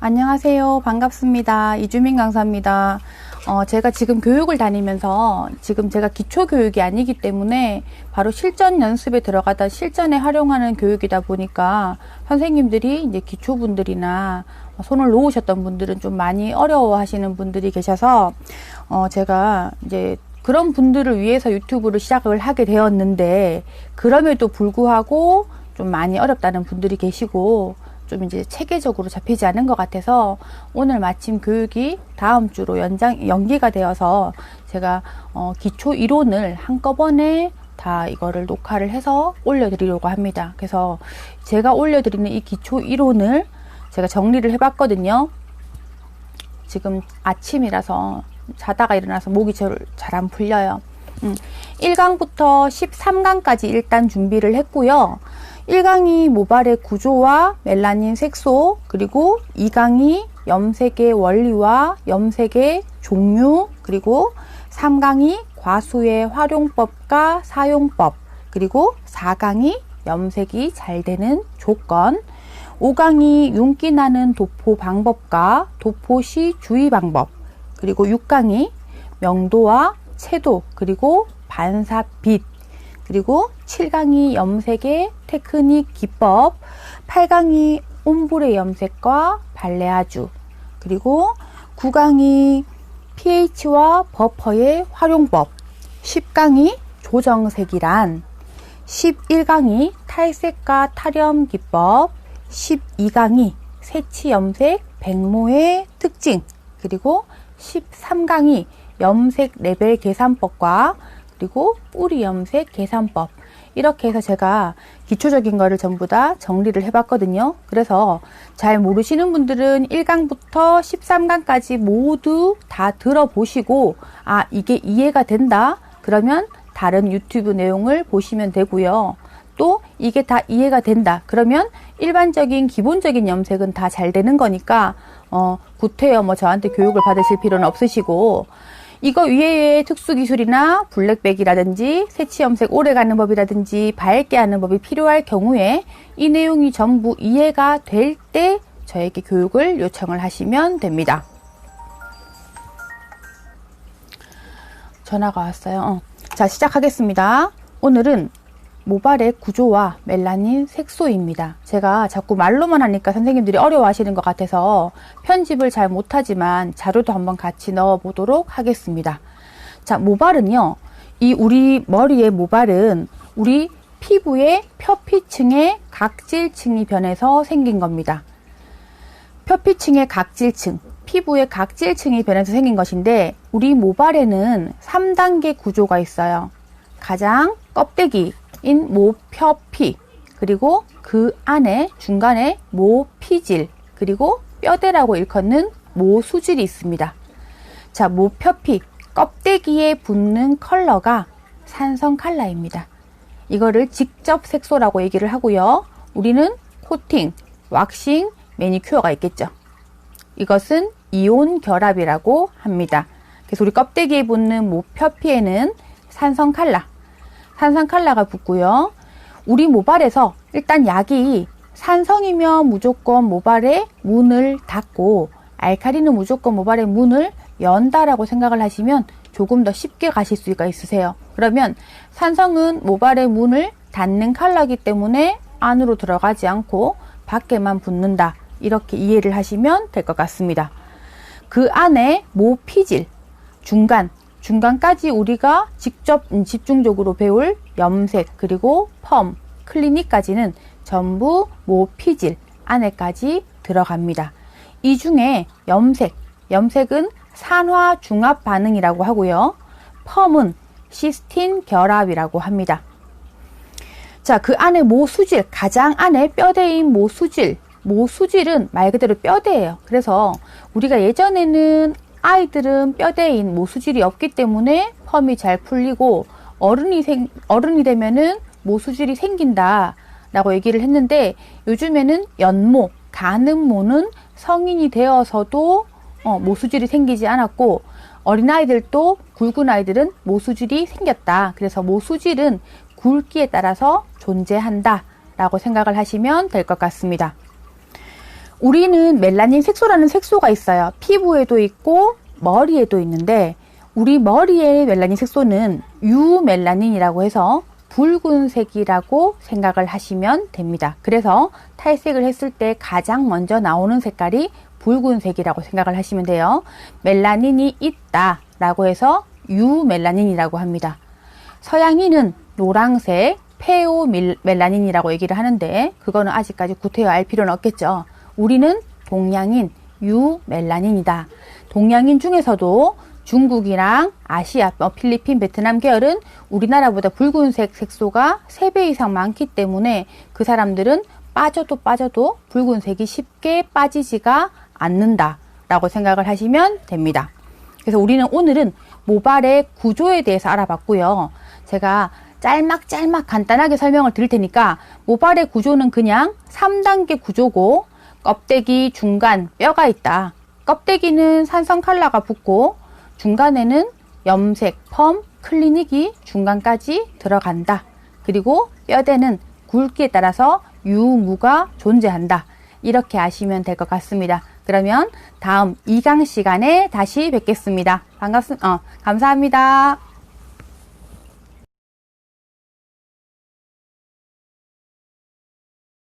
안녕하세요. 반갑습니다. 이주민 강사입니다. 어, 제가 지금 교육을 다니면서 지금 제가 기초 교육이 아니기 때문에 바로 실전 연습에 들어가다 실전에 활용하는 교육이다 보니까 선생님들이 이제 기초분들이나 손을 놓으셨던 분들은 좀 많이 어려워 하시는 분들이 계셔서 어, 제가 이제 그런 분들을 위해서 유튜브를 시작을 하게 되었는데 그럼에도 불구하고 좀 많이 어렵다는 분들이 계시고 좀 이제 체계적으로 잡히지 않은 것 같아서 오늘 마침 교육이 다음 주로 연장 연기가 되어서 제가 어, 기초 이론을 한꺼번에 다 이거를 녹화를 해서 올려드리려고 합니다. 그래서 제가 올려드리는 이 기초 이론을 제가 정리를 해봤거든요. 지금 아침이라서 자다가 일어나서 목이 잘 안 풀려요. 음, 1강부터 13강까지 일단 준비를 했고요. 1강이 모발의 구조와 멜라닌 색소, 그리고 2강이 염색의 원리와 염색의 종류, 그리고 3강이 과수의 활용법과 사용법, 그리고 4강이 염색이 잘 되는 조건, 5강이 윤기 나는 도포 방법과 도포 시 주의 방법, 그리고 6강이 명도와 채도, 그리고 반사 빛, 그리고 7강이 염색의 테크닉 기법, 8강이 옴브레 염색과 발레아주, 그리고 9강이 pH와 버퍼의 활용법, 10강이 조정색이란, 11강이 탈색과 탈염 기법, 12강이 새치 염색 백모의 특징, 그리고 13강이 염색 레벨 계산법과 그리고 뿌리 염색 계산법 이렇게 해서 제가 기초적인 거를 전부 다 정리를 해봤거든요. 그래서 잘 모르시는 분들은 1강부터 13강까지 모두 다 들어보시고 아 이게 이해가 된다 그러면 다른 유튜브 내용을 보시면 되고요. 또 이게 다 이해가 된다 그러면 일반적인 기본적인 염색은 다 잘 되는 거니까 어 구태여 뭐 저한테 교육을 받으실 필요는 없으시고 이거 위에 특수 기술이나 블랙백이라든지 새치 염색 오래 가는 법이라든지 밝게 하는 법이 필요할 경우에 이 내용이 전부 이해가 될 때 저에게 교육을 요청을 하시면 됩니다. 전화가 왔어요. 어. 자, 시작하겠습니다. 오늘은 모발의 구조와 멜라닌 색소입니다. 제가 자꾸 말로만 하니까 선생님들이 어려워하시는 것 같아서 편집을 잘 못하지만 자료도 한번 같이 넣어 보도록 하겠습니다. 자, 모발은요. 이 우리 머리의 모발은 우리 피부의 표피층의 각질층이 변해서 생긴 겁니다. 표피층의 각질층, 피부의 각질층이 변해서 생긴 것인데 우리 모발에는 3단계 구조가 있어요. 가장 껍데기, 인 모표피 그리고 그 안에 중간에 모피질 그리고 뼈대라고 일컫는 모수질이 있습니다. 자, 모표피 껍데기에 붙는 컬러가 산성 칼라입니다. 이거를 직접 색소라고 얘기를 하고요. 우리는 코팅, 왁싱, 매니큐어가 있겠죠. 이것은 이온 결합이라고 합니다. 그래서 우리 껍데기에 붙는 모표피에는 산성 칼라, 산성 칼라가 붙고요. 우리 모발에서 일단 약이 산성이면 무조건 모발의 문을 닫고 알카리는 무조건 모발의 문을 연다라고 생각을 하시면 조금 더 쉽게 가실 수가 있으세요. 그러면 산성은 모발의 문을 닫는 칼라기 때문에 안으로 들어가지 않고 밖에만 붙는다. 이렇게 이해를 하시면 될 것 같습니다. 그 안에 모피질, 중간, 중간까지 우리가 직접 집중적으로 배울 염색 그리고 펌, 클리닉까지는 전부 모피질 안에까지 들어갑니다. 이 중에 염색, 염색은 산화 중합 반응이라고 하고요. 펌은 시스틴 결합이라고 합니다. 자, 그 안에 모수질, 가장 안에 뼈대인 모수질, 모수질은 말 그대로 뼈대예요. 그래서 우리가 예전에는 아이들은 뼈대인 모수질이 없기 때문에 펌이 잘 풀리고 어른이 생, 어른이 되면은 모수질이 생긴다 라고 얘기를 했는데 요즘에는 연모, 가늠모는 성인이 되어서도 어, 모수질이 생기지 않았고 어린아이들도 굵은 아이들은 모수질이 생겼다. 그래서 모수질은 굵기에 따라서 존재한다 라고 생각을 하시면 될 것 같습니다. 우리는 멜라닌 색소라는 색소가 있어요. 피부에도 있고 머리에도 있는데 우리 머리의 멜라닌 색소는 유멜라닌이라고 해서 붉은색이라고 생각을 하시면 됩니다. 그래서 탈색을 했을 때 가장 먼저 나오는 색깔이 붉은색이라고 생각을 하시면 돼요. 멜라닌이 있다 라고 해서 유멜라닌이라고 합니다. 서양인은 노란색 페오 멜라닌이라고 얘기를 하는데 그거는 아직까지 구태여 알 필요는 없겠죠. 우리는 동양인 유멜라닌이다. 동양인 중에서도 중국이랑 아시아, 뭐 필리핀, 베트남 계열은 우리나라보다 붉은색 색소가 3배 이상 많기 때문에 그 사람들은 빠져도 빠져도 붉은색이 쉽게 빠지지가 않는다 라고 생각을 하시면 됩니다. 그래서 우리는 오늘은 모발의 구조에 대해서 알아봤고요. 제가 짤막짤막 간단하게 설명을 드릴 테니까 모발의 구조는 그냥 3단계 구조고 껍데기 중간 뼈가 있다. 껍데기는 산성 칼라가 붙고 중간에는 염색, 펌, 클리닉이 중간까지 들어간다. 그리고 뼈대는 굵기에 따라서 유무가 존재한다. 이렇게 아시면 될 것 같습니다. 그러면 다음 2강 시간에 다시 뵙겠습니다. 반갑습니다. 어, 감사합니다.